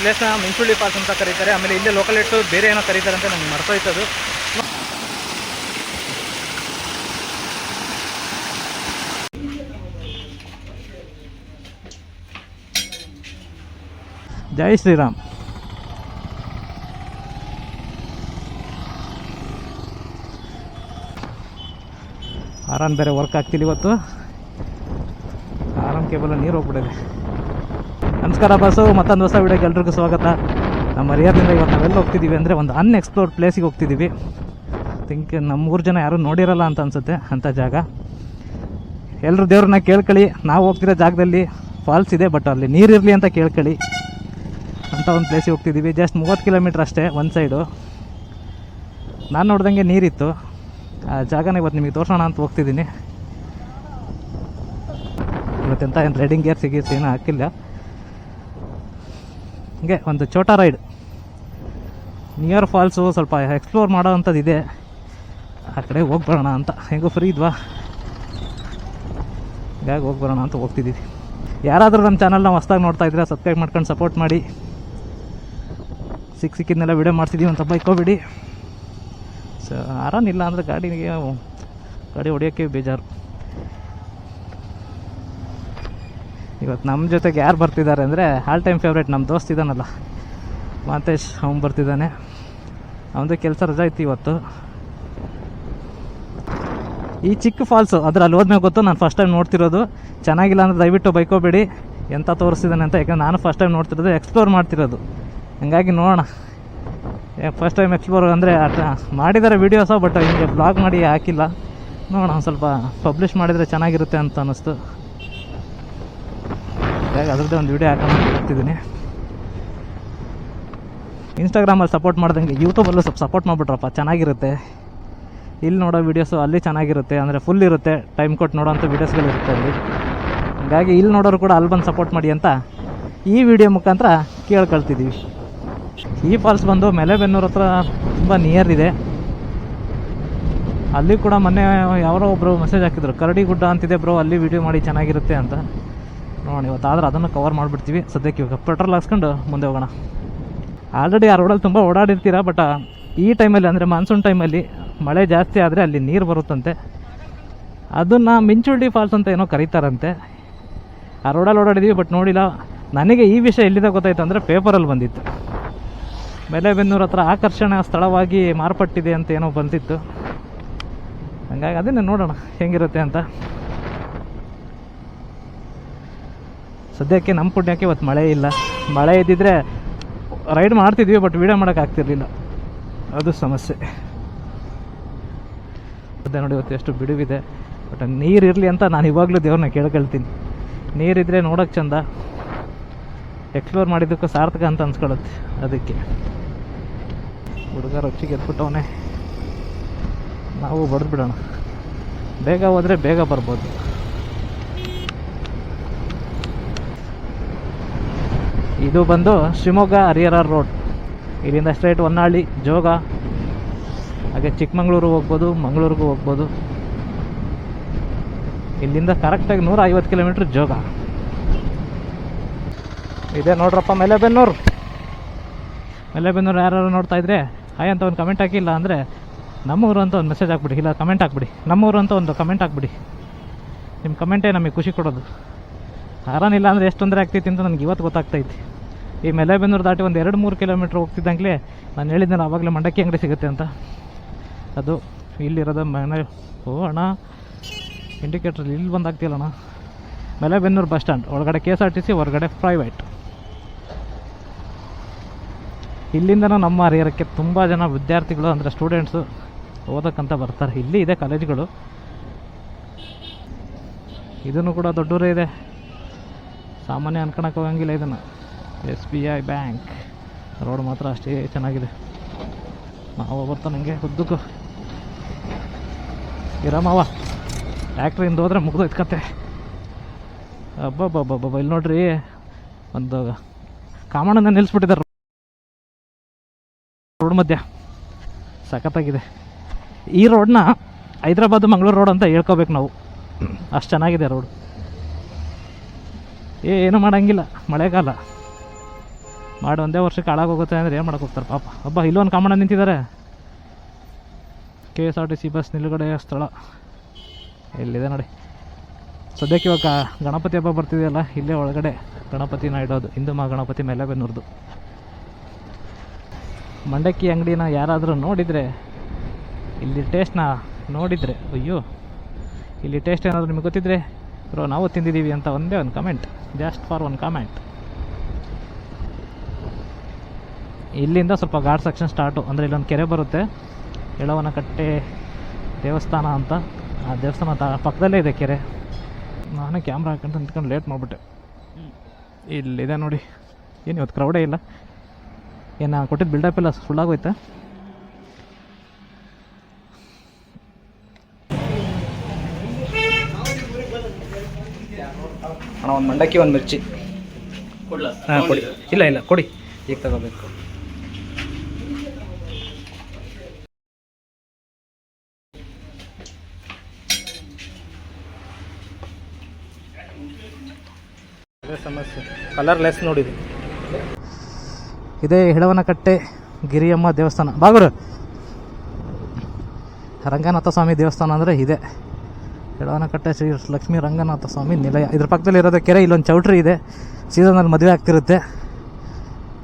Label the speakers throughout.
Speaker 1: ಪ್ಲೇಸ್ನ ಮಿಂಚುಳ್ಳಿ falls ಅಂತ ಕರೀತಾರೆ. ಆಮೇಲೆ ಇಲ್ಲೇ ಲೋಕಲೇಟು ಬೇರೆ ಏನೋ ಕರೀತಾರೆ ಅಂತ ನನಗೆ ಮರ್ತೋಯ್ತದು ಜೈ ಶ್ರೀರಾಮ್. ಆರಾಮ್ ಬೇರೆ ವರ್ಕ್ ಆಗ್ತಿಲ್ಲ ಇವತ್ತು. ಆರಾಮ್ ಕೇಬಲ್ ನೀರು ಹೋಗ್ಬಿಟ್ಟಿದೆ. ನಮಸ್ಕಾರ ಬಸ್ಸು ಮತ್ತೊಂದು ಹೊಸ ವೀಡಿಯೋಗೆ ಎಲ್ರಿಗೂ ಸ್ವಾಗತ. ನಮ್ಮ ಹರಿಯರ್ನಿಂದ ಇವತ್ತು ನಾವೆಲ್ಲ ಹೋಗ್ತಿದ್ದೀವಿ ಅಂದರೆ ಒಂದು ಅನ್ಎಕ್ಸ್ಪ್ಲೋರ್ಡ್ ಪ್ಲೇಸಿಗೆ ಹೋಗ್ತಿದ್ದೀವಿ ಥಿಂಕ್ ನಮ್ಮ ಊರು ಜನ ಯಾರೂ ನೋಡಿರಲ್ಲ ಅಂತ ಅನ್ಸುತ್ತೆ ಅಂಥ ಜಾಗ. ಎಲ್ಲರೂ ದೇವ್ರನ್ನ ಕೇಳ್ಕೊಳ್ಳಿ. ನಾವು ಹೋಗ್ತಿರೋ ಜಾಗದಲ್ಲಿ ಫಾಲ್ಸ್ ಇದೆ ಬಟ್ ಅಲ್ಲಿ ನೀರಿರಲಿ ಅಂತ ಕೇಳ್ಕೊಳ್ಳಿ. ಅಂತ ಒಂದು ಪ್ಲೇಸಿಗೆ ಹೋಗ್ತಿದ್ದೀವಿ ಜಸ್ಟ್ ಮೂವತ್ತು ಕಿಲೋಮೀಟ್ರ್ ಅಷ್ಟೇ, ಒಂದು ಸೈಡು ನಾನು ನೋಡ್ದಂಗೆ ನೀರಿತ್ತು. ಆ ಜಾಗನ ಇವತ್ತು ನಿಮಗೆ ತೋರಿಸೋಣ ಅಂತ ಹೋಗ್ತಿದ್ದೀನಿ ಇವತ್ತೆಂತ ಏನು ರೈಡಿಂಗ್ ಗೇರ್ ಸಿಗೀರ್ಸ್ ಏನೂ ಹಾಕಿಲ್ಲ. ಹಂಗೆ ಒಂದು ಛೋಟಾ ರೈಡ್. ನಿಯರ್ ಫಾಲ್ಸು ಸ್ವಲ್ಪ ಎಕ್ಸ್ಪ್ಲೋರ್ ಮಾಡೋ ಅಂಥದ್ದು ಇದೆ. ಆ ಕಡೆ ಹೋಗಿ ಬರೋಣ ಅಂತ. ಹೆಂಗೂ ಫ್ರೀ ಇದ್ವಾ? ಹೀಗಾಗಿ ಹೋಗಿ ಬರೋಣ ಅಂತ ಹೋಗ್ತಿದ್ದೀವಿ ಯಾರಾದರೂ ನಮ್ಮ ಚಾನಲ್ನ ಹೊಸ್ದಾಗಿ ನೋಡ್ತಾ ಇದ್ರೆ ಸಬ್ಸ್ಕ್ರೈಬ್ ಮಾಡ್ಕೊಂಡು ಸಪೋರ್ಟ್ ಮಾಡಿ. ಸಿಕ್ಕ ಸಿಕ್ಕಿದ್ನೆಲ್ಲ ವಿಡಿಯೋ ಮಾಡ್ತಿದ್ದೀವಿ ಅಂತ ಬೈಕೋಬೇಡಿ ಸೊ ಆರಾಮಿಲ್ಲ ಅಂದರೆ ಗಾಡಿಗೆ ಗಾಡಿ ಹೊಡಿಯೋಕ್ಕೆ ಬೇಜಾರು. ಇವತ್ತು ನಮ್ಮ ಜೊತೆಗೆ ಯಾರು ಬರ್ತಿದ್ದಾರೆ ಅಂದರೆ ಆಲ್ ಟೈಮ್ ಫೇವ್ರೇಟ್ ನಮ್ಮ ದೋಸ್ತ್ ಇದ್ದಾನಲ್ಲ ಮಾತೇಶ್, ಅವ್ನು ಬರ್ತಿದ್ದಾನೆ. ಅವನದು ಕೆಲಸ ರಜಾ ಇತ್ತು ಇವತ್ತು. ಈ ಚಿಕ್ಕ ಫಾಲ್ಸು ಅದ್ರ ಅಲ್ಲಿ ಹೋದ್ಮೇಲೆ ಗೊತ್ತು, ನಾನು ಫಸ್ಟ್ ಟೈಮ್ ನೋಡ್ತಿರೋದು. ಚೆನ್ನಾಗಿಲ್ಲ ಅಂದರೆ ದಯವಿಟ್ಟು ಬೈಕೋಬೇಡಿ. ಎಂತ ತೋರಿಸ್ತಿದ್ದಾನೆ ಅಂತ, ಯಾಕಂದ್ರೆ ನಾನು ಫಸ್ಟ್ ಟೈಮ್ ನೋಡ್ತಿರೋದು ಎಕ್ಸ್ಪ್ಲೋರ್ ಮಾಡ್ತಿರೋದು. ಹಂಗಾಗಿ ನೋಡೋಣ. ಫಸ್ಟ್ ಟೈಮ್ ಎಕ್ಸ್ಪ್ಲೋರ್ ಅಂದರೆ ಮಾಡಿದ್ದಾರೆ ವೀಡಿಯೋಸ ಬಟ್ ಹಿಂಗೆ ಬ್ಲಾಗ್ ಮಾಡಿ ಹಾಕಿಲ್ಲ. ನೋಡೋಣ ಸ್ವಲ್ಪ ಪಬ್ಲಿಷ್ ಮಾಡಿದರೆ ಚೆನ್ನಾಗಿರುತ್ತೆ ಅಂತ ಅನ್ನಿಸ್ತು. ಹಾಗಾಗಿ ಅದ್ರದ್ದೇ ಒಂದು ವೀಡಿಯೋ ಹಾಕೋಣ ಅಂತ ಹೋಗ್ತಿದ್ದೀನಿ ಇನ್ಸ್ಟಾಗ್ರಾಮಲ್ಲಿ ಸಪೋರ್ಟ್ ಮಾಡ್ದಂಗೆ ಯೂಟ್ಯೂಬಲ್ಲೂ ಸ್ವಲ್ಪ ಸಪೋರ್ಟ್ ಮಾಡಿಬಿಟ್ರಪ್ಪ, ಚೆನ್ನಾಗಿರುತ್ತೆ. ಇಲ್ಲಿ ನೋಡೋ ವೀಡಿಯೋಸು ಅಲ್ಲಿ ಚೆನ್ನಾಗಿರುತ್ತೆ, ಅಂದರೆ ಫುಲ್ ಇರುತ್ತೆ ಟೈಮ್ ಕೊಟ್ಟು ನೋಡೋವಂಥ ವೀಡಿಯೋಸ್ಗಳಿರುತ್ತೆ ಅಲ್ಲಿ. ಹಾಗಾಗಿ ಇಲ್ಲಿ ನೋಡೋರು ಕೂಡ ಅಲ್ಲಿ ಬಂದು ಸಪೋರ್ಟ್ ಮಾಡಿ ಅಂತ ಈ ವಿಡಿಯೋ ಮುಖಾಂತರ ಕೇಳ್ಕೊಳ್ತಿದ್ದೀವಿ ಈ ಫಾಲ್ಸ್ ಬಂದು ಮೆಲೆಬೆನ್ನೂರು ಹತ್ರ ತುಂಬ ನಿಯರ್ ಇದೆ. ಅಲ್ಲಿ ಕೂಡ ಮೊನ್ನೆ ಯಾರೋ ಒಬ್ಬರು ಮೆಸೇಜ್ ಹಾಕಿದ್ರು, ಕರಡಿ ಗುಡ್ಡ ಅಂತಿದೆ ಬ್ರೋ ಅಲ್ಲಿ ವಿಡಿಯೋ ಮಾಡಿ ಚೆನ್ನಾಗಿರುತ್ತೆ ಅಂತ. ನೋಡೋಣ ಇವತ್ತಾದ್ರೆ ಅದನ್ನು ಕವರ್ ಮಾಡಿಬಿಡ್ತೀವಿ. ಸದ್ಯಕ್ಕೆ ಇವಾಗ ಪೆಟ್ರೋಲ್ ಹಾಕ್ಸ್ಕೊಂಡು ಮುಂದೆ ಹೋಗೋಣ. ಆಲ್ರೆಡಿ ಆ ರೋಡಲ್ಲಿ ತುಂಬ ಓಡಾಡಿರ್ತೀರ ಬಟ್ ಈ ಟೈಮಲ್ಲಿ ಅಂದರೆ ಮಾನ್ಸೂನ್ ಟೈಮಲ್ಲಿ ಮಳೆ ಜಾಸ್ತಿ ಆದರೆ ಅಲ್ಲಿ ನೀರು ಬರುತ್ತಂತೆ. ಅದನ್ನು ಮಿಂಚುಳ್ಳಿ ಫಾಲ್ಸ್ ಅಂತ ಏನೋ ಕರೀತಾರಂತೆ. ಆ ರೋಡಲ್ಲಿ ಓಡಾಡಿದ್ವಿ ಬಟ್ ನೋಡಿಲ್ಲ. ನನಗೆ ಈ ವಿಷಯ ಎಲ್ಲಿದೆ ಗೊತ್ತಾಯ್ತು ಅಂದರೆ ಪೇಪರಲ್ಲಿ ಬಂದಿತ್ತು. ಬೆಲೆಬೆನ್ನೂರು ಹತ್ರ ಆಕರ್ಷಣಾ ಸ್ಥಳವಾಗಿ ಮಾರ್ಪಟ್ಟಿದೆ ಅಂತ ಏನೋ ಬಂದಿತ್ತು. ಹಂಗಾಗಿ ಅದನ್ನೇ ನೋಡೋಣ, ಹೆಂಗಿರುತ್ತೆ ಅಂತ. ಸದ್ಯಕ್ಕೆ ನಮ್ಮ ಪುಣ್ಯಕ್ಕೆ ಇವತ್ತು ಮಳೆ ಇಲ್ಲ. ಮಳೆ ಇದ್ದಿದ್ರೆ ರೈಡ್ ಮಾಡ್ತಿದ್ವಿ ಬಟ್ ವೀಡಿಯೋ ಮಾಡೋಕ್ಕಾಗ್ತಿರ್ಲಿಲ್ಲ ಅದು ಸಮಸ್ಯೆ. ಅದೇ ನೋಡಿ ಇವತ್ತು ಎಷ್ಟು ಬಿಡುವಿದೆ. ಬಟ್ ನೀರು ಇರಲಿ ಅಂತ ನಾನು ಇವಾಗಲೂ ದೇವ್ರನ್ನ ಕೇಳ್ಕೊಳ್ತೀನಿ. ನೀರಿದ್ರೆ ನೋಡೋಕೆ ಚಂದ. ಎಕ್ಸ್ಪ್ಲೋರ್ ಮಾಡಿದ್ದಕ್ಕೂ ಸಾರ್ಥಕ ಅಂತ ಅನ್ಸ್ಕೊಳತ್ತೆ ಅದಕ್ಕೆ. ಹುಡುಗ ರೊಚ್ಚಿಗೆ ಎದ್ಬಿಟ್ಟವನೇ. ನಾವು ಬಡ್ದು ಬಿಡೋಣ ಬೇಗ ಹೋದರೆ ಬೇಗ ಬರ್ಬೋದು. ಇದು ಬಂದು ಶಿವಮೊಗ್ಗ ಹರಿಹರ ರೋಡ್. ಇಲ್ಲಿಂದ ಸ್ಟ್ರೈಟ್ ಹೊನ್ನಾಳಿ, ಜೋಗ, ಹಾಗೆ ಚಿಕ್ಕಮಂಗ್ಳೂರು ಹೋಗ್ಬೋದು, ಮಂಗಳೂರಿಗೂ ಹೋಗ್ಬೋದು. ಇಲ್ಲಿಂದ ಕರೆಕ್ಟಾಗಿ ನೂರ ಐವತ್ತು ಕಿಲೋಮೀಟ್ರ್ ಜೋಗ. ಇದೆ ನೋಡ್ರಪ್ಪ ಮೆಲೆಬೆನ್ನೂರು. ಮೆಲೆಬೆನ್ನೂರು ಯಾರು ನೋಡ್ತಾ ಇದ್ರೆ ಹಾಯ್ ಅಂತ ಒಂದು ಕಮೆಂಟ್ ಹಾಕಿಲ್ಲ ಅಂದರೆ ನಮ್ಮೂರು ಅಂತ ಒಂದು ಮೆಸೇಜ್ ಹಾಕ್ಬಿಡಿ, ಇಲ್ಲ ಕಮೆಂಟ್ ಹಾಕ್ಬಿಡಿ. ನಮ್ಮೂರು ಅಂತ ಒಂದು ಕಮೆಂಟ್ ಹಾಕ್ಬಿಡಿ. ನಿಮ್ಮ ಕಮೆಂಟೇ ನಮಗೆ ಖುಷಿ ಕೊಡೋದು. ಆರಾನಿಲ್ಲ ಅಂದರೆ ಎಷ್ಟು ತೊಂದರೆ ಆಗ್ತೈತಿ ಅಂತ ನನಗೆ ಇವತ್ತು ಗೊತ್ತಾಗ್ತೈತಿ. ಈ ಮೆಲೆಬೆನ್ನೂರು ದಾಟಿ ಒಂದು ಎರಡು ಮೂರು ಕಿಲೋಮೀಟ್ರ್ ಹೋಗ್ತಿದ್ದಂಗೆ ನಾನು ಹೇಳಿದ್ದೆ ಆವಾಗಲೇ ಮಂಡಕ್ಕಿ ಅಂಗಡಿ ಸಿಗುತ್ತೆ ಅಂತ. ಅದು ಇಲ್ಲಿರೋದು ಮನೆ ಓ ಅಣ್ಣ ಇಂಡಿಕೇಟ್ರ್ ಇಲ್ಲಿ ಬಂದಾಗ್ತಿಲ್ಲ ಅಣ್ಣ. ಮೆಲೆಬೆನ್ನೂರು ಬಸ್ ಸ್ಟ್ಯಾಂಡ್, ಒಳಗಡೆ K S R T C ಹೊರಗಡೆ ಪ್ರೈವೇಟ್ ಇಲ್ಲಿಂದನೂ ನಮ್ಮ ಹರಿಹರಕ್ಕೆ ತುಂಬ ಜನ ವಿದ್ಯಾರ್ಥಿಗಳು ಅಂದರೆ ಸ್ಟೂಡೆಂಟ್ಸು ಓದೋಕ್ಕಂತ ಬರ್ತಾರೆ. ಇಲ್ಲಿ ಇದೆ ಕಾಲೇಜ್ಗಳು ಇದನ್ನು ಕೂಡ ದೊಡ್ಡೂರೇ ಇದೆ. ಸಾಮಾನ್ಯ ಅನ್ಕೊಳಕ್ಕೆ ಹೋಗಂಗಿಲ್ಲ ಇದನ್ನು. S B I bank. Road ಮಾತ್ರ ಅಷ್ಟೇ ಚೆನ್ನಾಗಿದೆ. ಮಾವ ಬರ್ತಾನೆ ಹಂಗೆ, ಉದ್ದಕ್ಕೂ. ಮಾವ. ಟ್ಯಾಕ್ಟ್ರಿಂದ ಹೋದ್ರೆ ಮುಗಿದೋಯ್ತು ಕತೆ ಅಬ್ಬಬ್ಬಬ್ಬಬ್ಬ ಇಲ್ಲಿ ನೋಡ್ರಿ, ಒಂದು ಕಾಮಣ್ಣನ ನಿಲ್ಲಿಸ್ಬಿಟ್ಟಿದ್ದಾರೆ ರೋಡ್ ಮಧ್ಯ. ಸಖತ್ತಾಗಿದೆ. ಈ ರೋಡ್ನ ಹೈದ್ರಾಬಾದ್ ಮಂಗಳೂರು ರೋಡ್ ಅಂತ ಹೇಳ್ಕೋಬೇಕು ನಾವು. ಅಷ್ಟು ಚೆನ್ನಾಗಿದೆ ರೋಡ್. ಏನು ಮಾಡೋಂಗಿಲ್ಲ. ಮಳೆಗಾಲ. ಮಾಡಿ ಒಂದೇ ವರ್ಷಕ್ಕೆ ಹಾಳಾಗೋಗುತ್ತೆ ಅಂದರೆ ಏನು ಮಾಡಕ್ಕೆ ಹೋಗ್ತಾರೆ ಪಾಪ. ಹಬ್ಬ ಇಲ್ಲೊಂದು ಕಾಮಣ್ಣ ನಿಂತಿದ್ದಾರೆ K S R T C bus ನಿಲುಗಡೆಯ ಸ್ಥಳ. ಎಲ್ಲಿದೆ ನೋಡಿ. ಸದ್ಯಕ್ಕೆ ಇವಾಗ ಗಣಪತಿ ಹಬ್ಬ ಬರ್ತಿದೆಯಲ್ಲ, ಇಲ್ಲೇ ಒಳಗಡೆ ಗಣಪತಿನ ಇಡೋದು ಹಿಂದೂ ಮಾ ಗಣಪತಿ ಮೇಲೆ ಬೆನ್ನೂರ್ದು ಮಂಡಕ್ಕಿ ಅಂಗಡಿನ ಯಾರಾದರೂ ನೋಡಿದರೆ, ಇಲ್ಲಿ ಟೇಸ್ಟ್ನ ನೋಡಿದರೆ, ಅಯ್ಯೋ, ಇಲ್ಲಿ ಟೇಸ್ಟ್ ಏನಾದರೂ ನಿಮಗೆ ಗೊತ್ತಿದ್ರೆ? ಬ್ರೋ ನಾವು ತಿಂದಿದ್ದೀವಿ ಅಂತ ಒಂದೇ ಒಂದು comment just for one comment ಇಲ್ಲಿಂದ ಸ್ವಲ್ಪ ಘಾಟ್ ಸೆಕ್ಷನ್ ಸ್ಟಾರ್ಟು ಅಂದರೆ ಇಲ್ಲೊಂದು ಕೆರೆ ಬರುತ್ತೆ. ಎಳವನ ಕಟ್ಟೆ ದೇವಸ್ಥಾನ ಅಂತ. ಆ ದೇವಸ್ಥಾನ ತ ಪಕ್ಕದಲ್ಲೇ ಇದೆ ಕೆರೆ. ನಾನೇ ಕ್ಯಾಮ್ರಾ ಹಾಕೊಂಡು ನಿಂತ್ಕೊಂಡು ಲೇಟ್ ಮಾಡಿಬಿಟ್ಟೆ. ಇಲ್ಲಿದೆ ನೋಡಿ. ಏನು ಇವತ್ತು ಕ್ರೌಡೇ ಇಲ್ಲ. ಏನು ಕೊಟ್ಟಿದ್ದು ಬಿಲ್ಡಪ್ ಎಲ್ಲ ಸುಳ್ಳಾಗೋಯ್ತಾ ಅಣ್ಣ ಒಂದು ಮಂಡಕ್ಕಿ ಒಂದು ಮಿರ್ಚಿ. ಹಾಂ ಕೊಡಿ. ಇಲ್ಲ ಇಲ್ಲ ಕೊಡಿ. ಈಗ ತಗೋಬೇಕು. ಅದೇ ಸಮಸ್ಯೆ. ಕಲರ್ಲೆಸ್ ನೋಡಿದೆ. ಇದೇ ಹಿಡವನಕಟ್ಟೆ ಗಿರಿಯಮ್ಮ ದೇವಸ್ಥಾನ. ಬಾಗುರು. ರಂಗನಾಥ ಸ್ವಾಮಿ ದೇವಸ್ಥಾನ ಅಂದರೆ ಇದೆ. ಹಿಡವನಕಟ್ಟೆ ಶ್ರೀ ಲಕ್ಷ್ಮೀ ರಂಗನಾಥ ಸ್ವಾಮಿ ನಿಲಯ. ಇದ್ರ ಪಕ್ಕದಲ್ಲಿ ಇರೋದು ಕೆರೆ, ಇಲ್ಲೊಂದು ಚೌಟ್ರಿ ಇದೆ. ಸೀಸನಲ್ಲಿ ಮದುವೆ ಆಗ್ತಿರುತ್ತೆ.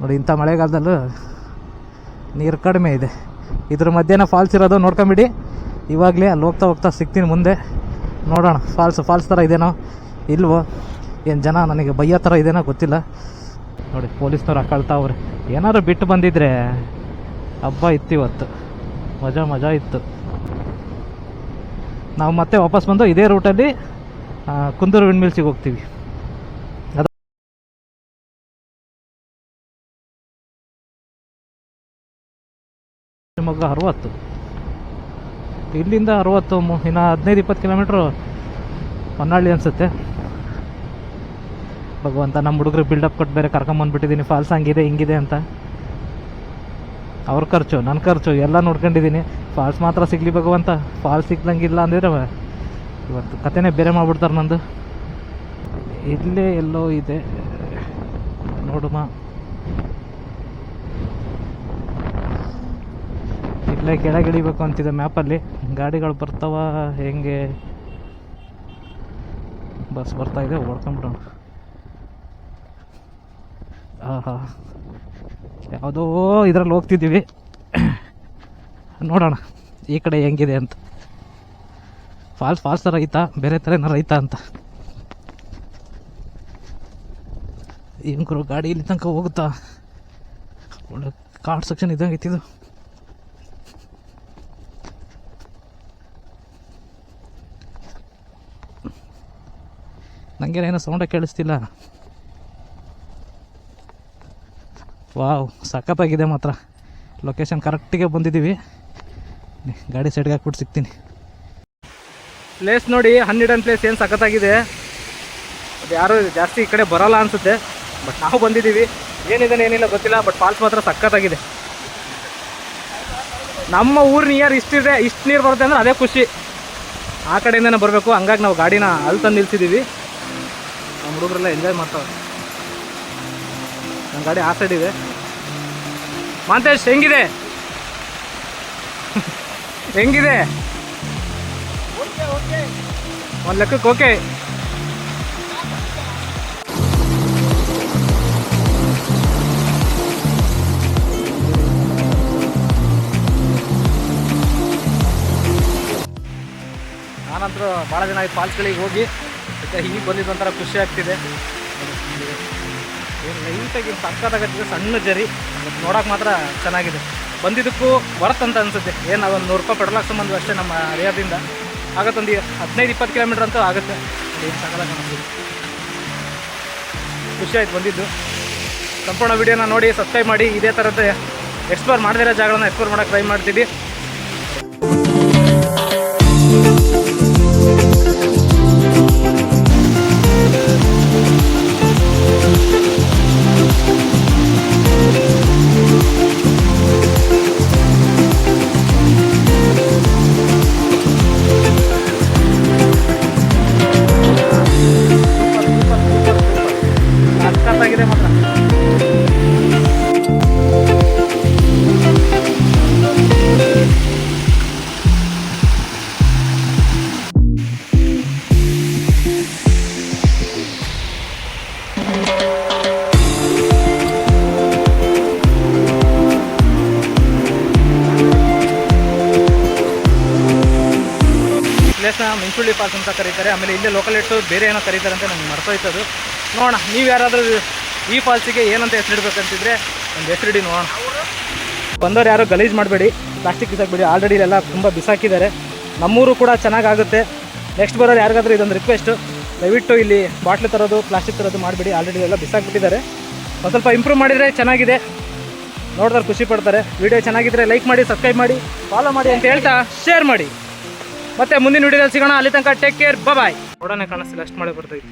Speaker 1: ನೋಡಿ, ಇಂಥ ಮಳೆಗಾಲದಲ್ಲೂ ನೀರು ಕಡಿಮೆ ಇದೆ. ಇದ್ರ ಮಧ್ಯಾಹ್ನ ಫಾಲ್ಸ್ ಇರೋದು ನೋಡ್ಕೊಂಬಿಡಿ. ಇವಾಗಲೇ ಅಲ್ಲಿ ಹೋಗ್ತಾ ಹೋಗ್ತಾ ಸಿಗ್ತೀನಿ ಮುಂದೆ. ನೋಡೋಣ ಫಾಲ್ಸ್ ಫಾಲ್ಸ್ ಥರ ಇದೇನೋ ಇಲ್ವೋ? ಏನು ಜನ ನನಗೆ ಭಯ ಥರ ಇದೇನೋ ಗೊತ್ತಿಲ್ಲ. ನೋಡಿ, ಪೊಲೀಸ್ನವ್ರು ಹಾಕೊಳ್ತಾವ್ರೆ ಏನಾದ್ರು ಬಿಟ್ಟು ಬಂದಿದ್ರೆ ಹಬ್ಬ ಇತ್ತು ಇವತ್ತು. ಮಜಾ ಮಜಾ ಇತ್ತು. ನಾವು ಮತ್ತೆ ವಾಪಸ್ ಬಂದು ಇದೇ ರೂಟಲ್ಲಿ ಕುಂದೂರು ಕುಂದೂರು ವಿಂಡ್ಮಿಲ್ಸಿಗೆ ಹೋಗ್ತೀವಿ. ಶಿವಮೊಗ್ಗ ಅರವತ್ತು. ಇಲ್ಲಿಂದ ಅರವತ್ತು ಇನ್ನು ಹದಿನೈದು, ಇಪ್ಪತ್ತು ಕಿಲೋಮೀಟ್ರು ಹೊನ್ನಾಳಿ ಅನಿಸುತ್ತೆ. ಭಗವಂತ ನಮ್ಮ ಹುಡುಗರು ಬಿಲ್ಡಪ್ ಕೊಟ್ಟು ಬೇರೆ ಕರ್ಕೊಂಬಂದ್ಬಿಟ್ಟಿದ್ದೀನಿ ಫಾಲ್ಸ್ ಹಂಗಿದೆ, ಹಿಂಗಿದೆ ಅಂತ. ಅವ್ರ ಖರ್ಚು ನನ್ನ ಖರ್ಚು, ಎಲ್ಲ ನೋಡ್ಕೊಂಡಿದ್ದೀನಿ ಫಾಲ್ಸ್ ಮಾತ್ರ ಸಿಗ್ಲಿ ಭಗವಂತ. ಫಾಲ್ಸ್ ಸಿಗ್ದಂಗಿಲ್ಲ ಅಂದಿದ್ರೆ ಇವತ್ತು ಕತೆನೇ ಬೇರೆ ಮಾಡ್ಬಿಡ್ತಾರೆ ನಂದು. ಇಲ್ಲೇ ಎಲ್ಲೋ ಇದೆ. ನೋಡುಮ. ಇಲ್ಲೇ ಕೆಳಗಿಳಿಬೇಕು ಅಂತಿದೆ ಮ್ಯಾಪಲ್ಲಿ ಗಾಡಿಗಳು ಬರ್ತಾವ, ಹೆಂಗೆ? ಬಸ್ ಬರ್ತಾ ಇದೆ, ಓಡ್ಕೊಂಬಿಡೋಣ. ಆಹಾ. ಯಾವುದೋ ಇದರಲ್ಲಿ ಹೋಗ್ತಿದ್ದೀವಿ. ನೋಡೋಣ, ಈ ಕಡೆ ಹೆಂಗಿದೆ ಅಂತ. ಫಾಲ್ಸ್ ಫಾಲ್ಸ್ ಥರ ಬೇರೆ ಥರ ಏನಾರು ಐತಾ ಅಂತ. ಏನು ಗುರು ಗಾಡಿ ಇಲ್ಲಿ ತನಕ ಹೋಗುತ್ತಾ? ಒಳ್ಳೆ ಕಾಡ್ ಸೆಕ್ಷನ್ ಇದ್ದಂಗೆ ಐತಿದು ನನಗೇನೇನೋ ಸೌಂಡ ಕೇಳಿಸ್ತಿಲ್ಲ. ವಾವ್, ಸಖತ್ತಾಗಿದೆ ಮಾತ್ರ. ಲೊಕೇಶನ್ ಕರೆಕ್ಟಿಗೆ ಬಂದಿದ್ದೀವಿ. ಗಾಡಿ ಸೈಡ್ಗೆ ಹಾಕ್ಬಿಟ್ಟು ಸಿಗ್ತೀನಿ. ಪ್ಲೇಸ್ ನೋಡಿ ಹನ್ನೆರಡನ್ ಪ್ಲೇಸ್ ಏನು ಸಖತ್ತಾಗಿದೆ. ಅದು ಯಾರು ಜಾಸ್ತಿ ಈ ಕಡೆ ಬರೋಲ್ಲ ಅನಿಸುತ್ತೆ. ಬಟ್ ನಾವು ಬಂದಿದ್ದೀವಿ. ಏನಿದೆ ಏನಿಲ್ಲ ಗೊತ್ತಿಲ್ಲ ಬಟ್ ಫಾಲ್ಸ್ ಮಾತ್ರ ಸಖತ್ತಾಗಿದೆ. ನಮ್ಮ ಊರು ನಿಯರ್ ಇಷ್ಟಿದೆ ಇಷ್ಟು ನೀರು ಬರುತ್ತೆ ಅಂದರೆ ಅದೇ ಖುಷಿ. ಆ ಕಡೆಯಿಂದನೇ ಬರಬೇಕು. ಹಂಗಾಗಿ ನಾವು ಗಾಡಿನ ಅಲ್ಲಿ ತಂದು ನಿಲ್ಸಿದ್ದೀವಿ. ನಮ್ಮ ಹುಡುಗರೆಲ್ಲ ಎಂಜಾಯ್ ಮಾಡ್ತಾವೆ ನನ್ನ ಗಾಡಿ ಆ ಸೈಡ್ ಇದೆ. ಮಾಂತೇಶ್, ಹೆಂಗಿದೆ? ಹೆಂಗಿದೆ? ಒಂದು ಲೆಕ್ಕಕ್ಕೆ ಓಕೆ ನಾನಂತರೂ ಭಾಳ ದಿನ ಆಯ್ತು ಫಾಲ್ಸ್ಗಳಿಗೆ ಹೋಗಿ ಹೀಗೆ ಬಂದಿದ್ದು ಒಂಥರ ಖುಷಿ ಆಗ್ತಿದೆ. ಲೈಟಾಗಿ ಸಕ್ಕತ್ತಾಗತ್ತಿದೆ ಸಣ್ಣ ಜರಿ. ನೋಡೋಕೆ ಮಾತ್ರ ಚೆನ್ನಾಗಿದೆ. ಬಂದಿದ್ದಕ್ಕೂ ವರ್ತ್ ಅಂತ ಅನಿಸುತ್ತೆ. ಏನು, ಅದೊಂದು ನೂರು ರೂಪಾಯಿ ಪೆಟ್ರೋಲ್ ಹಾಕ್ಸ್ಕೊಂಬಂದ್ವಿ ಅಷ್ಟೇ ನಮ್ಮ ಏರಿಯಾದಿಂದ ಆಗತ್ತೊಂದು ಹದಿನೈದು, ಇಪ್ಪತ್ತು ಕಿಲೋಮೀಟ್ರ್ ಅಂತೂ ಆಗುತ್ತೆ. ಏನು ಅನಿಸ್ತಿದೆ ಖುಷಿ ಆಯ್ತು ಬಂದಿದ್ದು. ಸಂಪೂರ್ಣ ವಿಡಿಯೋನ ನೋಡಿ, ಸಬ್ಸ್ಕ್ರೈಬ್ ಮಾಡಿ, ಇದೇ ಥರದ ಎಕ್ಸ್ಪ್ಲೋರ್ ಮಾಡದಿರೋ ಜಾಗಗಳನ್ನ ಎಕ್ಸ್ಪ್ಲೋರ್ ಮಾಡೋಕ್ಕೆ ಟ್ರೈ ಮಾಡ್ತೀವಿ. ಪ್ಲೇಸ್ನ ಮಿಂಚುಳ್ಳಿ ಫಾಲ್ಸ್ ಅಂತ ಕರೀತಾರೆ. ಆಮೇಲೆ ಇಲ್ಲೇ ಲೋಕಲ್ ಬೇರೆ ಏನೋ ಕರೀತಾರೆ ಅಂತ ನಂಗೆ ಮರ್ತೋಯ್ತದು. ನೋಡೋಣ, ನೀವು ಯಾರಾದರೂ ಈ ಫಾಲ್ಸಿಗೆ ಏನಂತ ಹೆಸರಿಡ್ಬೇಕಂತಿದ್ರೆ ಒಂದು ಹೆಸರಿಡಿ ನೋಡೋಣ. ಬಂದವ್ರು ಯಾರು ಗಲೀಜು ಮಾಡಬೇಡಿ ಪ್ಲಾಸ್ಟಿಕ್ ಬಿಸಾಕ್ಬೇಡಿ. ಆಲ್ರೆಡಿ ಇಲ್ಲೆಲ್ಲ ತುಂಬ ಬಿಸಾಕಿದ್ದಾರೆ. ನಮ್ಮೂರು ಕೂಡ ಚೆನ್ನಾಗಾಗುತ್ತೆ. ನೆಕ್ಸ್ಟ್ ಬರೋರು ಯಾರಿಗಾದ್ರೂ ಇದೊಂದು ರಿಕ್ವೆಸ್ಟು ದಯವಿಟ್ಟು ಇಲ್ಲಿ ಬಾಟ್ಲು ತರೋದು ಪ್ಲಾಸ್ಟಿಕ್ ತರೋದು ಮಾಡಬೇಡಿ. ಆಲ್ರೆಡಿ ಎಲ್ಲ ಬಿಸಾಕ್ಬಿಟ್ಟಿದ್ದಾರೆ. ಒಂದು ಸ್ವಲ್ಪ ಇಂಪ್ರೂವ್ ಮಾಡಿದರೆ ಚೆನ್ನಾಗಿದೆ. ನೋಡಿದ್ರೆ ಖುಷಿ ಪಡ್ತಾರೆ. ವಿಡಿಯೋ ಚೆನ್ನಾಗಿದ್ರೆ ಲೈಕ್ ಮಾಡಿ ಸಬ್ಸ್ಕ್ರೈಬ್ ಮಾಡಿ ಫಾಲೋ ಮಾಡಿ ಅಂತ ಹೇಳ್ತಾ ಶೇರ್ ಮಾಡಿ. ಮತ್ತೆ ಮುಂದಿನ ವಿಡಿಯೋದಲ್ಲಿ ಸಿಗೋಣ. ಅಲ್ಲಿ ತನಕ ಟೇಕ್ ಕೇರ್ ಬಾಯ್ ನೋಡೋಣ ಕಾಣಿಸ್ತಿಲ್ಲ ಅಷ್ಟು ಮಳೆ ಬರ್ತೈತಿ